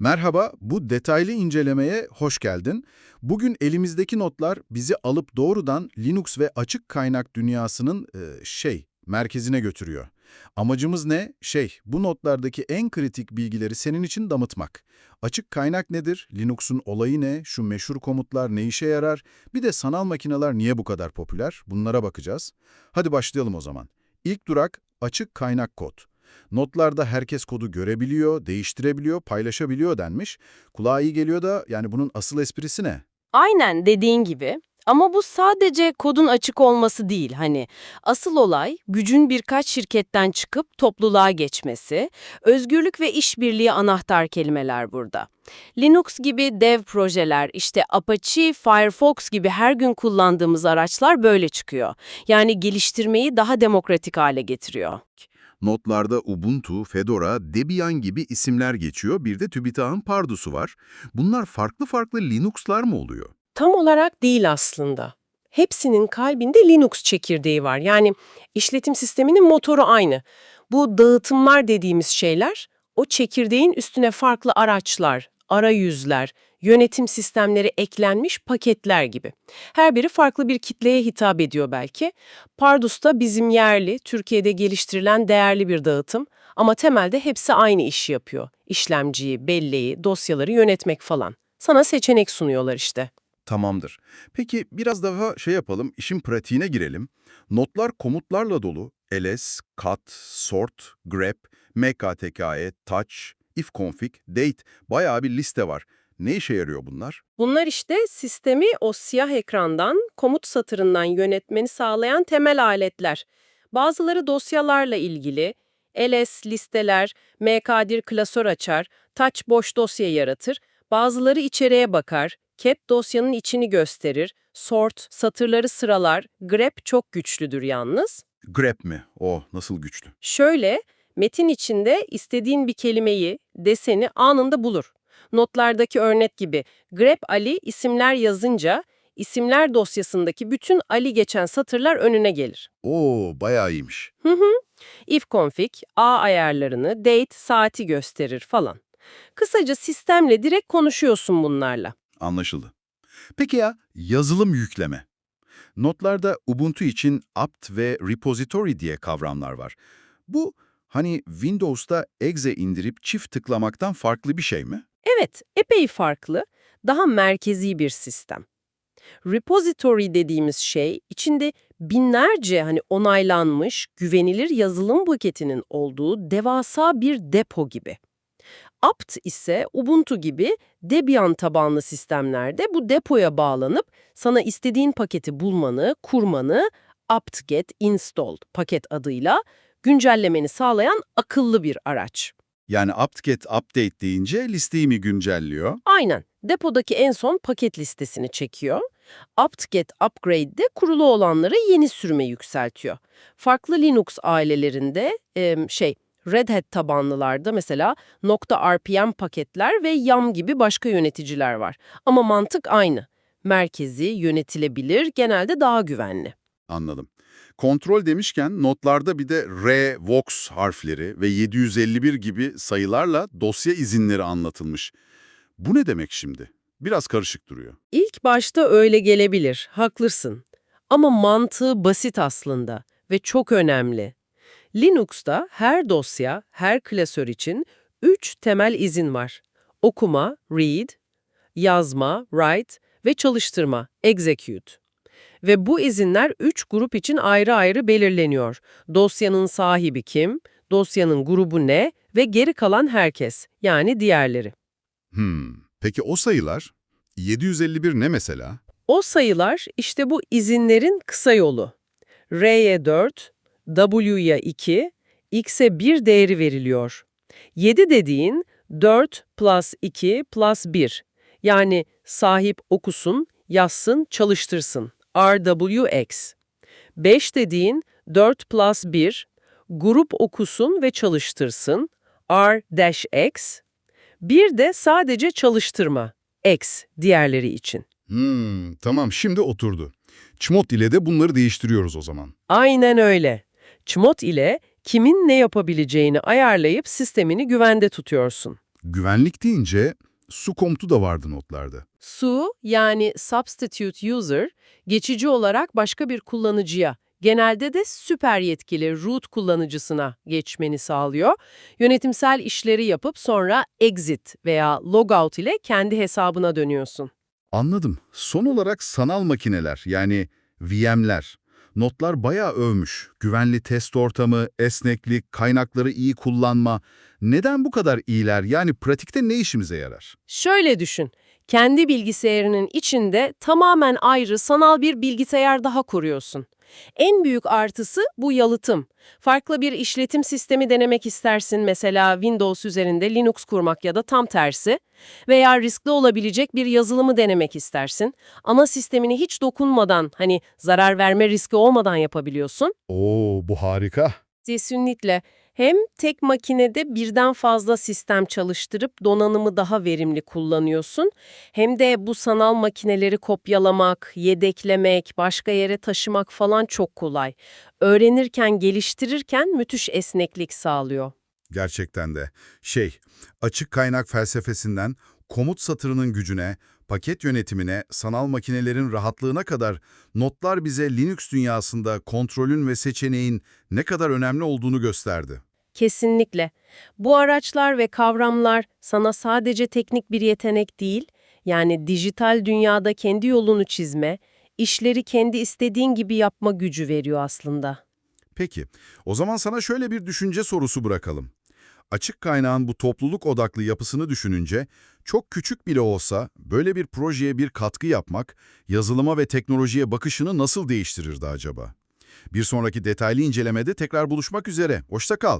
Merhaba, bu detaylı incelemeye hoş geldin. Bugün elimizdeki notlar bizi alıp doğrudan Linux ve açık kaynak dünyasının e, şey, merkezine götürüyor. Amacımız ne? Şey, bu notlardaki en kritik bilgileri senin için damıtmak. Açık kaynak nedir? Linux'un olayı ne? Şu meşhur komutlar ne işe yarar? Bir de sanal makineler niye bu kadar popüler? Bunlara bakacağız. Hadi başlayalım o zaman. İlk durak açık kaynak kod. Notlarda herkes kodu görebiliyor, değiştirebiliyor, paylaşabiliyor denmiş. Kulağa iyi geliyor da yani bunun asıl esprisi ne? Aynen dediğin gibi. Ama bu sadece kodun açık olması değil hani. Asıl olay gücün birkaç şirketten çıkıp topluluğa geçmesi, özgürlük ve işbirliği anahtar kelimeler burada. Linux gibi dev projeler, işte Apache, Firefox gibi her gün kullandığımız araçlar böyle çıkıyor. Yani geliştirmeyi daha demokratik hale getiriyor. Notlarda Ubuntu, Fedora, Debian gibi isimler geçiyor. Bir de TÜBİTAK'ın Pardus'u var. Bunlar farklı farklı Linux'lar mı oluyor? Tam olarak değil aslında. Hepsinin kalbinde Linux çekirdeği var. Yani işletim sisteminin motoru aynı. Bu dağıtımlar dediğimiz şeyler o çekirdeğin üstüne farklı araçlar, arayüzler, yönetim sistemleri eklenmiş paketler gibi. Her biri farklı bir kitleye hitap ediyor belki. Pardus da bizim yerli, Türkiye'de geliştirilen değerli bir dağıtım ama temelde hepsi aynı işi yapıyor. İşlemciyi, belleği, dosyaları yönetmek falan. Sana seçenek sunuyorlar işte. Tamamdır. Peki biraz daha şey yapalım, işin pratiğine girelim. Notlar komutlarla dolu. ls, cut, sort, grep, mktke, touch, ifconfig, date bayağı bir liste var. Ne işe yarıyor bunlar? Bunlar işte sistemi o siyah ekrandan, komut satırından yönetmeni sağlayan temel aletler. Bazıları dosyalarla ilgili, ls listeler, mkdir klasör açar, touch boş dosya yaratır, bazıları içeriye bakar, cat dosyanın içini gösterir, sort satırları sıralar, grep çok güçlüdür yalnız. Grep mi? Oh nasıl güçlü. Şöyle, metin içinde istediğin bir kelimeyi, deseni anında bulur. Notlardaki örnek gibi grep Ali isimler yazınca isimler dosyasındaki bütün Ali geçen satırlar önüne gelir. Oo bayağı iyiymiş. Hı hı. Ifconfig, A ayarlarını, date, saati gösterir falan. Kısaca sistemle direkt konuşuyorsun bunlarla. Anlaşıldı. Peki ya yazılım yükleme? Notlarda Ubuntu için apt ve repository diye kavramlar var. Bu hani Windows'ta exe indirip çift tıklamaktan farklı bir şey mi? Evet, epey farklı, daha merkezi bir sistem. Repository dediğimiz şey içinde binlerce hani onaylanmış, güvenilir yazılım paketinin olduğu devasa bir depo gibi. apt ise Ubuntu gibi Debian tabanlı sistemlerde bu depoya bağlanıp sana istediğin paketi bulmanı, kurmanı apt-get installed paket adıyla güncellemeni sağlayan akıllı bir araç. Yani apt-get update deyince listeyi mi güncelliyor? Aynen. Depodaki en son paket listesini çekiyor. apt-get upgrade de kurulu olanlara yeni sürüme yükseltiyor. Farklı Linux ailelerinde em, şey Red Hat tabanlılarda mesela .rpm paketler ve YAM gibi başka yöneticiler var. Ama mantık aynı. Merkezi, yönetilebilir, genelde daha güvenli. Anladım. Kontrol demişken notlarda bir de R, Vox harfleri ve 751 gibi sayılarla dosya izinleri anlatılmış. Bu ne demek şimdi? Biraz karışık duruyor. İlk başta öyle gelebilir, haklısın. Ama mantığı basit aslında ve çok önemli. Linux'ta her dosya, her klasör için üç temel izin var. Okuma, read, yazma, write ve çalıştırma, execute. Ve bu izinler üç grup için ayrı ayrı belirleniyor. Dosyanın sahibi kim, dosyanın grubu ne ve geri kalan herkes, yani diğerleri. Hmm. Peki o sayılar? 751 ne mesela? O sayılar işte bu izinlerin kısa yolu. R'ye 4, W'ya 2, X'e 1 değeri veriliyor. 7 dediğin 4 plus 2 plus 1. Yani sahip okusun, yazsın, çalıştırsın. RWX. 5 dediğin 4 plus 1, grup okusun ve çalıştırsın. R-X. Bir de sadece çalıştırma. X diğerleri için. Hmm, tamam şimdi oturdu. Çmot ile de bunları değiştiriyoruz o zaman. Aynen öyle. Çmot ile kimin ne yapabileceğini ayarlayıp sistemini güvende tutuyorsun. Güvenlik deyince su komutu da vardı notlarda. Su yani substitute user geçici olarak başka bir kullanıcıya, genelde de süper yetkili root kullanıcısına geçmeni sağlıyor. Yönetimsel işleri yapıp sonra exit veya logout ile kendi hesabına dönüyorsun. Anladım. Son olarak sanal makineler yani VM'ler. Notlar bayağı övmüş. Güvenli test ortamı, esneklik, kaynakları iyi kullanma. Neden bu kadar iyiler? Yani pratikte ne işimize yarar? Şöyle düşün, kendi bilgisayarının içinde tamamen ayrı sanal bir bilgisayar daha kuruyorsun. En büyük artısı bu yalıtım. Farklı bir işletim sistemi denemek istersin mesela Windows üzerinde Linux kurmak ya da tam tersi. Veya riskli olabilecek bir yazılımı denemek istersin. Ana sistemini hiç dokunmadan hani zarar verme riski olmadan yapabiliyorsun. Oo, bu harika. Kesinlikle. Hem tek makinede birden fazla sistem çalıştırıp donanımı daha verimli kullanıyorsun. Hem de bu sanal makineleri kopyalamak, yedeklemek, başka yere taşımak falan çok kolay. Öğrenirken, geliştirirken müthiş esneklik sağlıyor. Gerçekten de. Şey, açık kaynak felsefesinden komut satırının gücüne, paket yönetimine, sanal makinelerin rahatlığına kadar notlar bize Linux dünyasında kontrolün ve seçeneğin ne kadar önemli olduğunu gösterdi. Kesinlikle. Bu araçlar ve kavramlar sana sadece teknik bir yetenek değil, yani dijital dünyada kendi yolunu çizme, işleri kendi istediğin gibi yapma gücü veriyor aslında. Peki, o zaman sana şöyle bir düşünce sorusu bırakalım. Açık kaynağın bu topluluk odaklı yapısını düşününce, çok küçük bile olsa böyle bir projeye bir katkı yapmak, yazılıma ve teknolojiye bakışını nasıl değiştirirdi acaba? Bir sonraki detaylı incelemede tekrar buluşmak üzere. Hoşça kal.